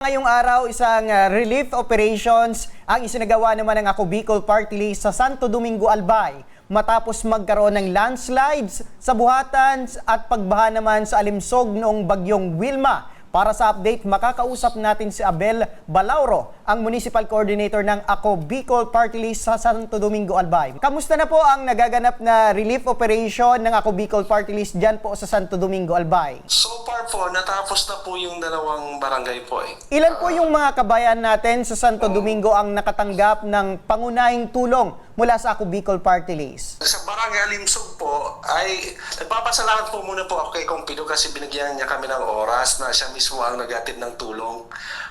Ngayong araw, isang uh, relief operations ang isinagawa naman ng Ako Bicol Party List sa Santo Domingo, Albay matapos magkaroon ng landslides sa buhatan at pagbaha naman sa alimsog noong bagyong Wilma. Para sa update, makakausap natin si Abel Balauro, ang Municipal Coordinator ng Ako Bicol Party List sa Santo Domingo, Albay. Kamusta na po ang nagaganap na relief operation ng Ako Bicol Party List dyan po sa Santo Domingo, Albay? So far po, natapos na po yung dalawang barangay po eh. Ilan po yung mga kabayan natin sa Santo Domingo ang nakatanggap ng pangunahing tulong mula sa Ako Bicol Party List? Sa barangay Alimsog po, ay nagpapasalamat po muna po ako kay Compido kasi binigyan niya kami ng oras na siya mismo ang nagatid ng tulong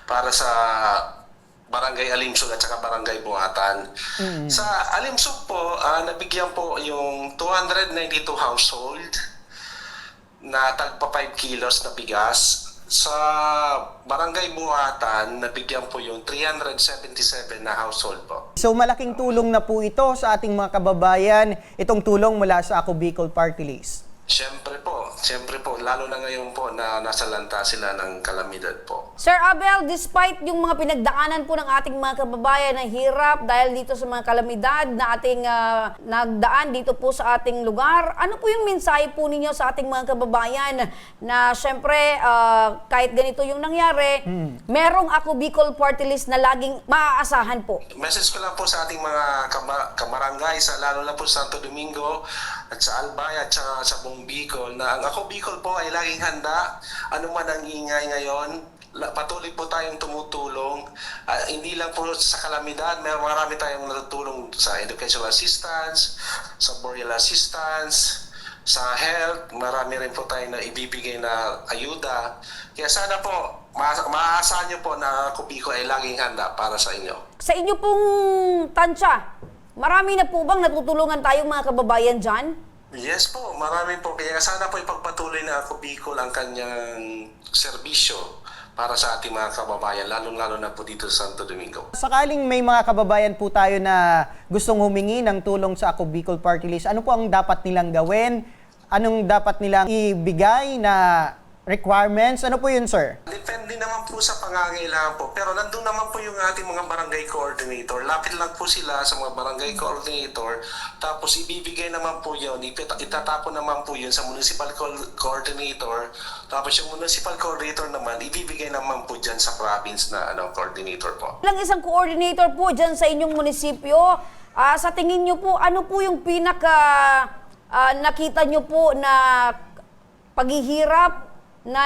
para sa barangay Alimsog at saka barangay Buhatan. Sa Alimsog po, ah, nabigyan po yung 292 household na tagpa 5 kilos na bigas. Sa barangay Buhatan, nabigyan po yung 377 na household po. So malaking tulong na po ito sa ating mga kababayan, itong tulong mula sa Ako Bicol Party List. Siyempre po, siyempre po, lalo na ngayon po na nasa lanta sila ng kalamidad po. Sir Abel, despite yung mga pinagdaanan po ng ating mga kababayan na hirap dahil dito sa mga kalamidad na ating ah, nagdaan dito po sa ating lugar, ano po yung mensahe po ninyo sa ating mga kababayan na syempre ah, kahit ganito yung nangyari, merong ako Bicol Party List na laging maaasahan po? Message ko lang po sa ating mga kama- kamarangay, sa, lalo na po sa Santo Domingo at sa Albay at saka sa buong Bicol na ang ako Bicol po ay laging handa. Ano man ang ingay ngayon, patuloy po tayong tumutulong. Ah, hindi lang po sa kalamidad, may marami tayong natutulong sa educational assistance, sa burial assistance, sa health, marami rin po tayo na ibibigay na ayuda. Kaya sana po, ma- maaasahan niyo po na ako Bicol ay laging handa para sa inyo. Sa inyo pong tansya, marami na po bang natutulungan tayong mga kababayan dyan? Yes po, marami po. Kaya sana po ipagpatuloy na ako Bicol ang kanyang serbisyo para sa ating mga kababayan, lalong-lalo na po dito sa Santo Domingo. Sakaling may mga kababayan po tayo na gustong humingi ng tulong sa Ako Bicol Party List, ano po ang dapat nilang gawin? Anong dapat nilang ibigay na requirements? Ano po yun, sir? Depende naman po sa pangangailangan po. Pero nandun naman po yung ating mga barangay coordinator. Lapit lang po sila sa mga barangay coordinator. Tapos ibibigay naman po yun. Itatapon naman po yun sa municipal co- coordinator. Tapos yung municipal coordinator naman, ibibigay naman po dyan sa province na ano, coordinator po. Lang isang coordinator po dyan sa inyong munisipyo. Ah, sa tingin nyo po, ano po yung pinaka ah, nakita nyo po na paghihirap na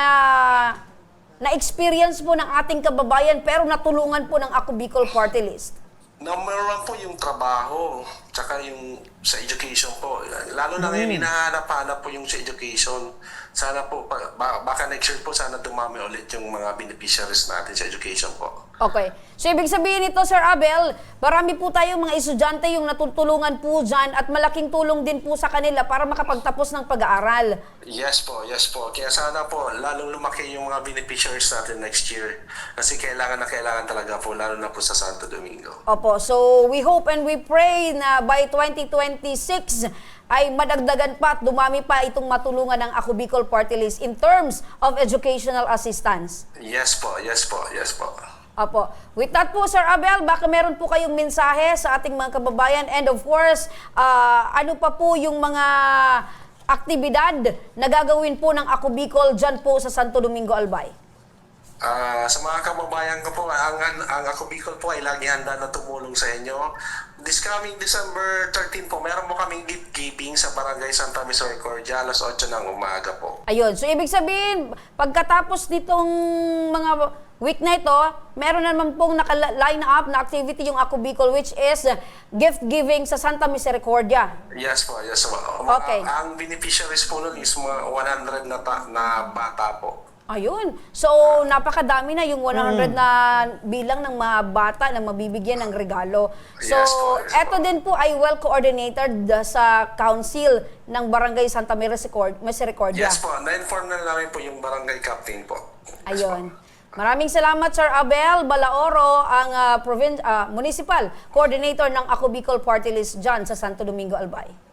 na experience po ng ating kababayan pero natulungan po ng Ako Bicol Party List? Number one po yung trabaho, tsaka yung sa education po. Lalo na ngayon, hinahanap-hanap po yung sa education. Sana po, ba- baka next year po, sana dumami ulit yung mga beneficiaries natin sa education po. Okay. So, ibig sabihin nito, Sir Abel, marami po tayong mga estudyante yung natutulungan po dyan at malaking tulong din po sa kanila para makapagtapos ng pag-aaral. Yes po, yes po. Kaya sana po, lalong lumaki yung mga beneficiaries natin next year. Kasi kailangan na kailangan talaga po, lalo na po sa Santo Domingo. Opo, so we hope and we pray na by 2026 ay madagdagan pa at dumami pa itong matulungan ng Ako Bicol Party List in terms of educational assistance. Yes po, yes po, yes po. Opo. With that po, Sir Abel, baka meron po kayong mensahe sa ating mga kababayan and of course, ah, ano pa po yung mga aktibidad na gagawin po ng Ako Bicol dyan po sa Santo Domingo, Albay? Ah, sa mga kababayan ko po, ang, ang, ako Bicol po ay lagi handa na tumulong sa inyo. This coming December 13 po, meron po kaming gift giving sa Barangay Santa Misericordia, alas 8 ng umaga po. Ayun. So, ibig sabihin, pagkatapos nitong mga week na ito, meron naman pong naka-line up na activity yung Ako Bicol, which is uh, gift giving sa Santa Misericordia. Yes po, yes po. Okay. Ang beneficiaries po nun is mga 100 na, ta- na bata po. Ayun. So, napakadami na yung 100 na bilang ng mga bata na mabibigyan ng regalo. So, Yes po, yes eto din po ay well coordinated sa council ng Barangay Santa Misericordia. Misericordia. Yes po, na-inform na namin po yung barangay captain po. Yes po. Ayun. Maraming salamat Sir Abel Balaoro, ang uh, provin- uh, municipal coordinator ng Ako Bicol Party List dyan sa Santo Domingo, Albay.